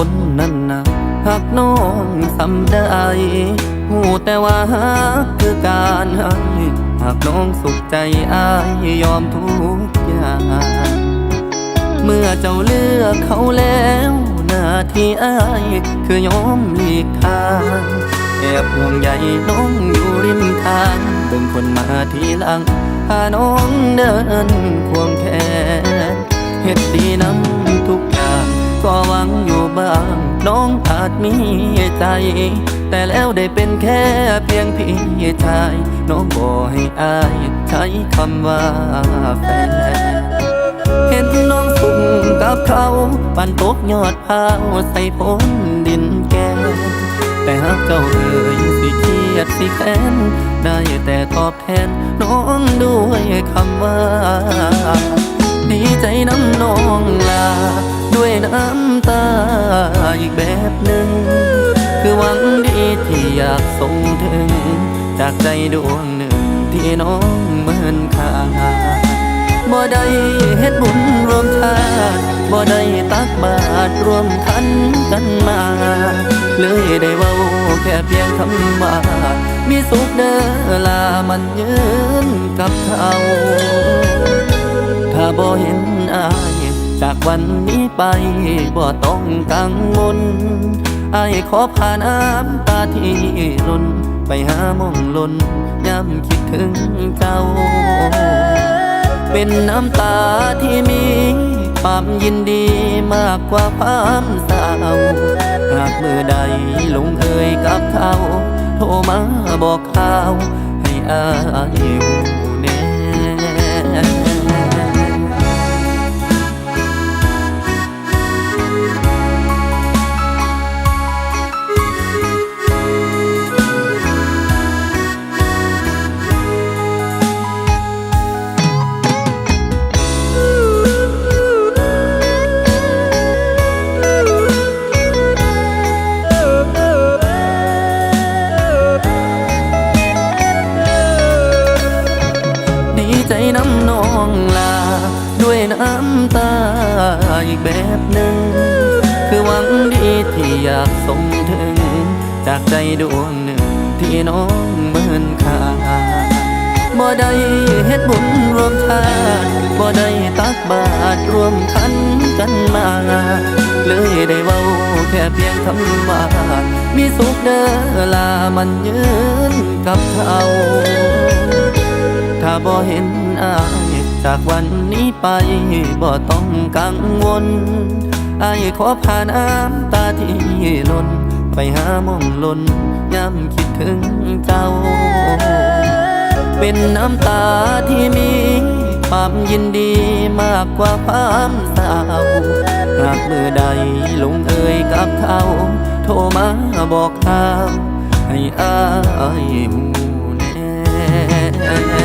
คนนั้นนะหักน้องสำได้ฮู้แต่ว่าคือการให้หากน้องสุขใจอายยอมทุกอย่างเมื่อเจ้าเลือกเขาแล้วหน้าที่อายคือยอมหลีกทางแอบห่วงใยน้องอยู่ริมทางเบิ่งคนมาทีหลังพาน้องเดินควงแขนเฮ็ดดีนำทุกอย่างก็หวังางน้องอาจมีใจ แต่แล้วได้เป็นแค่เพียงพี่ชาย น้องบอกให้อายใช้คำว่าแฟน เห็นน้องสุ่มกับเขาปันตกยอดพาวใส่พ้นดินแกงแต่หากเจ้าเอ่ยสิเครียดสิแค้นได้แต่ตอบแทนน้องด้วยคำว่า ดีใจน้ำน้องลา ด้วยน้ำตาอีกแบบหนึ่ง คือหวังดีที่อยากส่งถึง จากใจดวงหนึ่งที่น้องเหมือนค่าบ่ได้เฮ็ดบุญรวมชาติบ่ได้ตักบาตรรวมขันกันมา เลยได้เว้าแค่เพียงคำว่า มีสุขเด้อลามันยื วันนี้ไปบ่ต้องกังวลอายขอผ่านน้ำตาที่ล้นไปหาหมองลนย้ำคิดถึงเจ้า เป็นน้ำตาที่มีความยินดีมากกว่าความเศร้าหากมือใดลงเอ่ยกับเขา โทรมาบอกข่าวให้อายรู้ ใจน้ำนองลา ด้วยน้ำตาอีกแบบหนึ่ง คือหวังดีที่อยากส่งถึง จากใจดวงหนึ่งที่น้องเหมือนค่าบ่ได้เฮ็ดบุญรวมชาติบ่ได้ตักบาตรรวมขันกันมา เลยได้เว้าแค่เพียงคำว่ามีสุขเด้อลามันยืนกับเขา บ่เห็นอายจากวันนี้ไปบ่ต้องกังวลอายขอผ่านน้ำตาที่ล้น ไปหามองลนย้ำคิดถึงเจ้า เป็นน้ำตาที่มีความยินดีมากกว่าความเศร้าหากมือใดลงเอ่ยกับเขา โทรมาบอกข่าวให้อายหูแน่